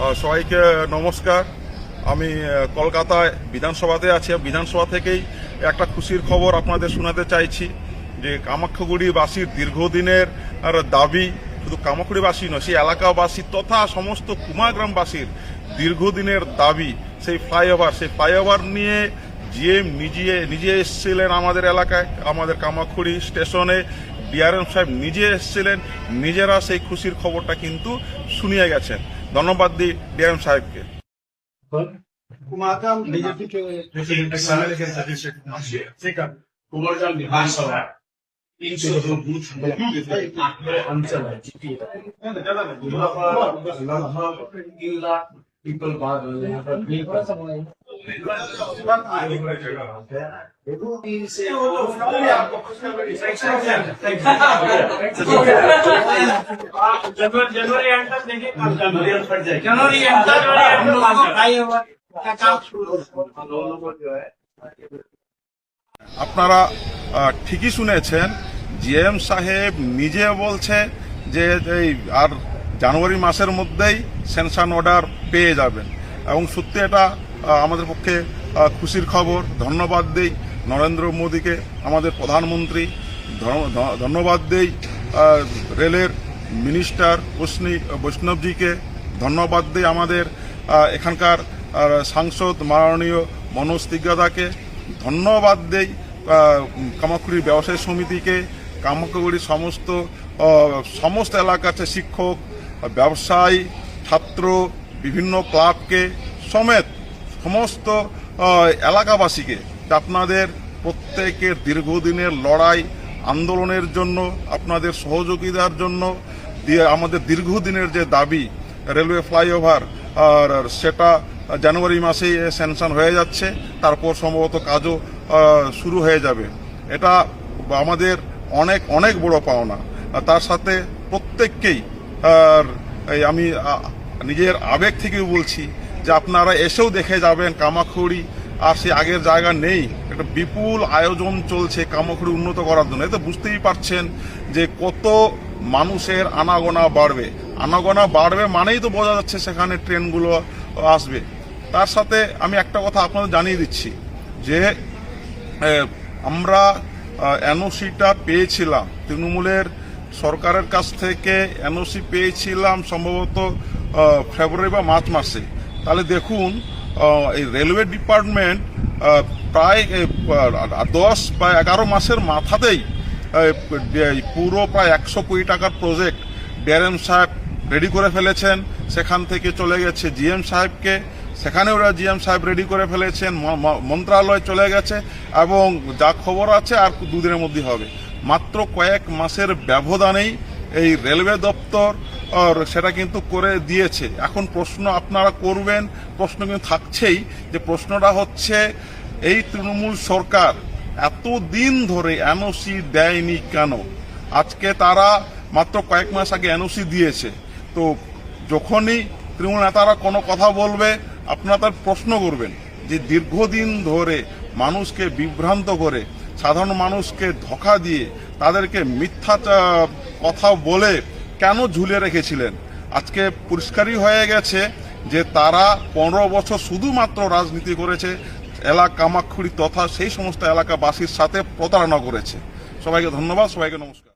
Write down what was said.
সবাইকে নমস্কার। আমি কলকাতায় বিধানসভাতে আছি বিধানসভা থেকেই একটা খুশির খবর আপনাদের শোনাতে চাইছি যে কামাখ্যাগুড়িবাসীর দীর্ঘদিনের দাবি শুধু কামাখ্যাগুড়িবাসী নয়, সেই এলাকাবাসী তথা সমস্ত কুমাগ্রামবাসীর দীর্ঘদিনের দাবি, সেই ফ্লাইওভার সেই ফ্লাইওভার নিয়ে জিএম নিজে নিজে এসেছিলেন আমাদের এলাকায়, আমাদের কামাখ্যাগুড়ি স্টেশনে ডিআরএম সাহেব নিজে এসেছিলেন, নিজেরা সেই খুশির খবরটা কিন্তু শুনিয়ে গেছেন। ধন্যবাদ দিই ডিএম সাহেবকে। কুমারগ্রাম বিজেপি के एक्सएमएल के सदस्य कुमारग्राम विधानसभा तीन सौ दो बूथ अंचल है लगभग तीन लाख पीपल बात यहाँ पर जनवरी एंड तक देखिए काम जनवरी एंड फट जाएगा जनवरी एंड तक हम लोग फ्लाईओवर का काम शुरू हो আপনারা আহ, ঠিকই শুনেছেন জিএম সাহেব নিজে বলছে যে এই আর জানুয়ারি মাসের মধ্যেই সেনশন অর্ডার পেয়ে যাবেন এবং সত্যি এটা আহ, আমাদের পক্ষে খুশির খবর, ধন্যবাদ দেই নরেন্দ্র মোদীকে, আমাদের প্রধানমন্ত্রী। ধন্যবাদ দেই রেলের মিনিস্টার বৈষ্ণী বৈষ্ণবজিকে। ধন্যবাদ দেই আমাদের এখানকার সাংসদ মাননীয় মনোজ তিগ্গাদাকে। ধন্যবাদ দেই কামাখ্যাগুড়ি ব্যবসায়ী সমিতিকে। কামাখ্যাগুড়ির সমস্ত সমস্ত এলাকাতে শিক্ষক, ব্যবসায়ী, ছাত্র, বিভিন্ন ক্লাবকে সমেত সমস্ত এলাকাবাসীকে আপনাদের প্রত্যেকের দীর্ঘদিনের লড়াই আন্দোলনের জন্য, আপনাদের সহযোগিতার জন্য আমাদের দীর্ঘদিনের যে দাবি, রেলওয়ে ফ্লাইওভার, আর সেটা জানুয়ারি মাসেই স্যাংশন হয়ে যাচ্ছে, তারপর সম্ভবত কাজও শুরু হয়ে যাবে। এটা আমাদের অনেক অনেক বড় পাওনা। তার সাথে প্রত্যেককেই, আর আমি নিজের আবেগ থেকেও বলছি যে আপনারা এসেও দেখে যাবেন কামাখুড়ি, আর সে আগের জায়গা নেই। একটা বিপুল আয়োজন চলছে কামাখুড়ি উন্নত করার জন্য। এতে বুঝতেই পারছেন যে কত মানুষের আনাগোনা বাড়বে। আনাগোনা বাড়বে মানেই তো বোঝা যাচ্ছে সেখানে ট্রেনগুলো আসবে। তার সাথে আমি একটা কথা আপনাদের জানিয়ে দিচ্ছি যে আমরা এনওসিটা পেয়েছিলাম। তৃণমূলের সরকারের কাছ থেকে এনওসি পেয়েছিলাম সম্ভবত ফেব্রুয়ারি বা মার্চ মাসে। তাহলে দেখুন এই রেলওয়ে ডিপার্টমেন্ট প্রায় দশ বা এগারো মাসের মাথাতেই পুরো প্রায় একশো কোটি টাকার প্রজেক্ট ডিআরএম সাহেব রেডি করে ফেলেছেন। সেখান থেকে চলে গেছে জিএম সাহেবকে। সেখানে ওরা জিএম সাহেব রেডি করে ফেলেছেন। মন্ত্রণালয় চলে গেছে এবং যা খবর আছে আর দুদিনের মধ্যে হবে। মাত্র কয়েক মাসের ব্যবধানেই এই রেলওয়ে দপ্তর সেটা কিন্তু করে দিয়েছে। এখন প্রশ্ন আপনারা করবেন, প্রশ্ন কিন্তু থাকছেই যে প্রশ্নটা হচ্ছে, এই তৃণমূল সরকার এতদিন ধরে এনওসি দেয়নি কেন? আজকে তারা মাত্র কয়েক মাস আগে এনওসি দিয়েছে। তো যখনই তৃণমূল নেতারা কোনো কথা বলবে, আপনারা তার প্রশ্ন করবেন যে দীর্ঘদিন ধরে মানুষকে বিভ্রান্ত করে, সাধারণ মানুষকে ধোকা দিয়ে তাদেরকে মিথ্যা কথা বলে কেন ঝুলে রেখেছিলেন? আজকে পরিষ্কারই হয়ে গেছে যে তারা পনেরো বছর শুধুমাত্র রাজনীতি করেছে এলাকা কামাক্ষুড়ি তথা সেই সমস্ত এলাকাবাসীর সাথে প্রতারণা করেছে। সবাইকে ধন্যবাদ, সবাইকে নমস্কার।